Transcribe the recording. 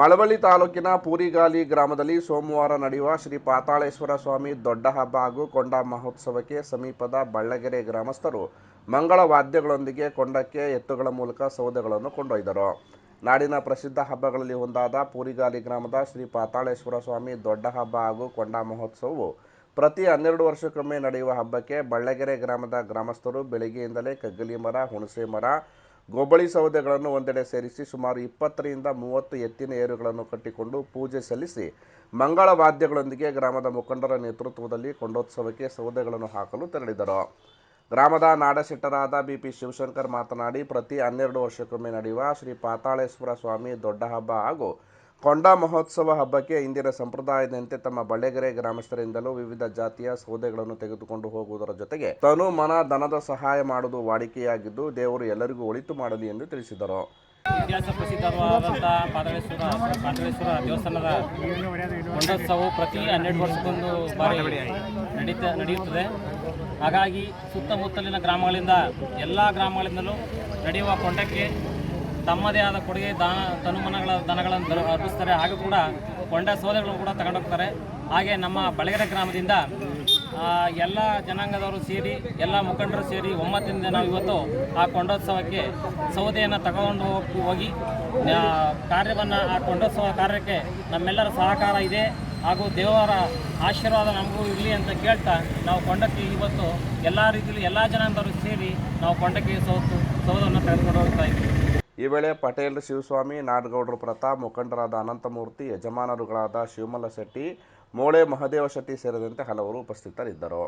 ಮಳವಳ್ಳಿ ತಾಲೂಕಿನ ಪೂರಿಗಾಲಿ ಗ್ರಾಮದಲ್ಲಿ ಸೋಮವಾರ ನಡೆಯುವ ಶ್ರೀ ಪಾತಾಳೇಶ್ವರ ಸ್ವಾಮಿ ದೊಡ್ಡ ಹಬ್ಬ ಹಾಗೂ ಕೊಂಡ ಮಹೋತ್ಸವಕ್ಕೆ ಸಮೀಪದ ಬಳ್ಳಗೆರೆ ಗ್ರಾಮಸ್ಥರು ಮಂಗಳ ವಾದ್ಯಗಳೊಂದಿಗೆ ಕೊಂಡಕ್ಕೆ ಎತ್ತುಗಳ ಮೂಲಕ ಸೌದೆಗಳನ್ನು ಕೊಂಡೊಯ್ದರು. ನಾಡಿನ ಪ್ರಸಿದ್ಧ ಹಬ್ಬಗಳಲ್ಲಿ ಒಂದಾದ ಪೂರಿಗಾಲಿ ಗ್ರಾಮದ ಶ್ರೀ ಪಾತಾಳೇಶ್ವರ ಸ್ವಾಮಿ ದೊಡ್ಡ ಹಬ್ಬ ಹಾಗೂ ಕೊಂಡ ಮಹೋತ್ಸವವು ಪ್ರತಿ ಹನ್ನೆರಡು ವರ್ಷಕ್ಕೊಮ್ಮೆ ನಡೆಯುವ ಹಬ್ಬಕ್ಕೆ ಬಳ್ಳಗೆರೆ ಗ್ರಾಮದ ಗ್ರಾಮಸ್ಥರು ಬೆಳಗ್ಗೆಯಿಂದಲೇ ಕಗ್ಗಲಿ ಮರ, ಹುಣಸೆ ಮರ ಗೊಬ್ಬಳಿ ಸೌದೆಗಳನ್ನು ಒಂದೆಡೆ ಸೇರಿಸಿ ಸುಮಾರು ಇಪ್ಪತ್ತರಿಂದ ಮೂವತ್ತು ಎತ್ತಿನ ಏರುಗಳನ್ನು ಕಟ್ಟಿಕೊಂಡು ಪೂಜೆ ಸಲ್ಲಿಸಿ ಮಂಗಳ ವಾದ್ಯಗಳೊಂದಿಗೆ ಗ್ರಾಮದ ಮುಖಂಡರ ನೇತೃತ್ವದಲ್ಲಿ ಕೊಂಡೋತ್ಸವಕ್ಕೆ ಸೌದೆಗಳನ್ನು ಹಾಕಲು ತೆರಳಿದರು. ಗ್ರಾಮದ ನಾಡಶೆಟ್ಟರಾದ ಬಿ ಪಿ ಶಿವಶಂಕರ್ ಮಾತನಾಡಿ, ಪ್ರತಿ ಹನ್ನೆರಡು ವರ್ಷಕ್ಕೊಮ್ಮೆ ನಡೆಯುವ ಶ್ರೀ ಪಾತಾಳೇಶ್ವರ ಸ್ವಾಮಿ ದೊಡ್ಡ ಹಬ್ಬ ಹಾಗೂ ಕೊಂಡ ಮಹೋತ್ಸವ ಹಬ್ಬಕ್ಕೆ ಇಂದಿನ ಸಂಪ್ರದಾಯದಂತೆ ತಮ್ಮ ಬಳ್ಳೆಗೆರೆ ಗ್ರಾಮಸ್ಥರಿಂದಲೂ ವಿವಿಧ ಜಾತಿಯ ಸೌದೆಗಳನ್ನು ತೆಗೆದುಕೊಂಡು ಹೋಗುವುದರ ಜೊತೆಗೆ ತನು ಮನ ಧನದ ಸಹಾಯ ಮಾಡುವುದು ವಾಡಿಕೆಯಾಗಿದ್ದು ದೇವರು ಎಲ್ಲರಿಗೂ ಒಳಿತು ಮಾಡಲಿ ಎಂದು ತಿಳಿಸಿದರು. ಇತಿಹಾಸ ಪ್ರಸಿದ್ಧವಾದಂಥ ಪಾತಾಳೇಶ್ವರ ಪಾತಾಳೇಶ್ವರ ದೇವಸ್ಥಾನದ ಕೊಂಡೋತ್ಸವವು ಪ್ರತಿ ಹನ್ನೆರಡು ವರ್ಷಕ್ಕೊಂದು ಬಾರಿ ನಡೀತ, ನಡೆಯುತ್ತದೆ. ಹಾಗಾಗಿ ಸುತ್ತಮುತ್ತಲಿನ ಗ್ರಾಮಗಳಿಂದ ಎಲ್ಲ ಗ್ರಾಮಗಳಿಂದಲೂ ನಡೆಯುವ ಕೊಂಡಕ್ಕೆ ತಮ್ಮದೇ ಆದ ಕೊಡುಗೆ, ದಾನ, ತನುಮನಗಳ ದನಗಳನ್ನು ಅರ್ಪಿಸ್ತಾರೆ ಹಾಗೂ ಕೂಡ ಕೊಂಡ ಸೌದೆಗಳನ್ನು ಕೂಡ ತಗೊಂಡೋಗ್ತಾರೆ. ಹಾಗೆ ನಮ್ಮ ಬಳಗೆರೆ ಗ್ರಾಮದಿಂದ ಎಲ್ಲ ಜನಾಂಗದವರು ಸೇರಿ, ಎಲ್ಲ ಮುಖಂಡರು ಸೇರಿ ಒಮ್ಮತದಿಂದ ನಾವು ಇವತ್ತು ಆ ಕೊಂಡೋತ್ಸವಕ್ಕೆ ಸೌದೆಯನ್ನು ತಗೊಂಡು ಹೋಗಿ ಕಾರ್ಯವನ್ನು ಆ ಕೊಂಡೋತ್ಸವ ಕಾರ್ಯಕ್ಕೆ ನಮ್ಮೆಲ್ಲರ ಸಹಕಾರ ಇದೆ. ಹಾಗೂ ದೇವರ ಆಶೀರ್ವಾದ ನಮಗೂ ಇರಲಿ ಅಂತ ಕೇಳ್ತಾ ನಾವು ಕೊಂಡಕ್ಕೆ ಇವತ್ತು ಎಲ್ಲ ರೀತಿಯಲ್ಲಿ ಎಲ್ಲ ಜನಾಂಗದವರು ಸೇರಿ ನಾವು ಕೊಂಡಕ್ಕೆ ಸೌತು ಸೌದವನ್ನು ತೆಗೆದುಕೊಂಡು ಹೋಗ್ತಾ ಇದ್ದೀವಿ. ಈ ವೇಳೆ ಪಟೇಲ್, ಶಿವಸ್ವಾಮಿ, ನಾಡಗೌಡರು ಪ್ರತಾಪ್, ಮುಖಂಡರಾದ ಅನಂತಮೂರ್ತಿ, ಯಜಮಾನರುಗಳಾದ ಶಿವಮಲ್ಲ ಶೆಟ್ಟಿ, ಮೋಳೆ ಮಹದೇವ ಶೆಟ್ಟಿ ಸೇರಿದಂತೆ ಹಲವರು ಉಪಸ್ಥಿತರಿದ್ದರು.